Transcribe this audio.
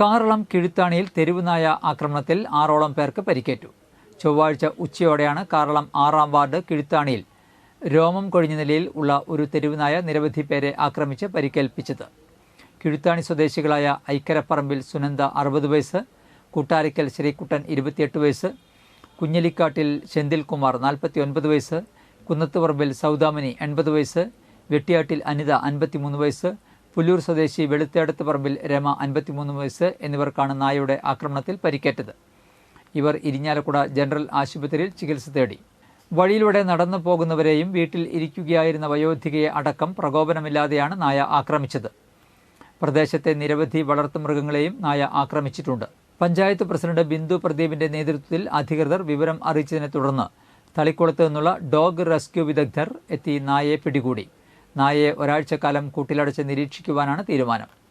കാറളം കിഴുത്താണിയിൽ തെരുവുനായ ആക്രമണത്തിൽ ആറോളം പേർക്ക് പരിക്കേറ്റു. ചൊവ്വാഴ്ച ഉച്ചയോടെയാണ് കാറളം ആറാം വാർഡ് കിഴുത്താണിയിൽ രോമം കൊഴിഞ്ഞ നിലയിൽ ഉള്ള ഒരു തെരുവുനായ നിരവധി പേരെ ആക്രമിച്ച് പരിക്കേൽപ്പിച്ചത്. കിഴുത്താണി സ്വദേശികളായ ഐക്കരപ്പറമ്പിൽ സുനന്ദ അറുപത് വയസ്സ് കൂട്ടാരിക്കൽ ശ്രീകുട്ടൻ ഇരുപത്തിയെട്ട് വയസ്സ് കുഞ്ഞലിക്കാട്ടിൽ ചെന്തിൽകുമാർ നാൽപ്പത്തി ഒൻപത് വയസ്സ് കുന്നത്തുപറമ്പിൽ സൗദാമിനി എൺപത് വയസ്സ് വെട്ടിയാട്ടിൽ അനിത അൻപത്തിമൂന്ന് വയസ്സ് പുല്ലൂർ സ്വദേശി വെളുത്തേടത്ത് പറമ്പിൽ രമ അൻപത്തിമൂന്ന് വയസ്സ് എന്നിവർക്കാണ് നായയുടെ ആക്രമണത്തിൽ പരിക്കേറ്റത്. ഇവർ ഇരിഞ്ഞാലക്കുട ജനറൽ ആശുപത്രിയിൽ ചികിത്സ തേടി. വഴിയിലൂടെ നടന്നു പോകുന്നവരെയും വീട്ടിൽ ഇരിക്കുകയായിരുന്ന വയോധികയെ അടക്കം പ്രകോപനമില്ലാതെയാണ് നായ ആക്രമിച്ചത്. പ്രദേശത്തെ നിരവധി വളർത്തുമൃഗങ്ങളെയും നായ ആക്രമിച്ചിട്ടുണ്ട്. പഞ്ചായത്ത് പ്രസിഡന്റ് ബിന്ദു പ്രദീപിന്റെ നേതൃത്വത്തിൽ അധികൃതർ വിവരം അറിയിച്ചതിനെ തുടർന്ന് തളിക്കുളത്ത് നിന്നുള്ള ഡോഗ് റെസ്ക്യൂ വിദഗ്ധർ എത്തി നായയെ പിടികൂടി. നായയെ ഒരാഴ്ചക്കാലം കൂട്ടിലടച്ച് നിരീക്ഷിക്കുവാനാണ് തീരുമാനം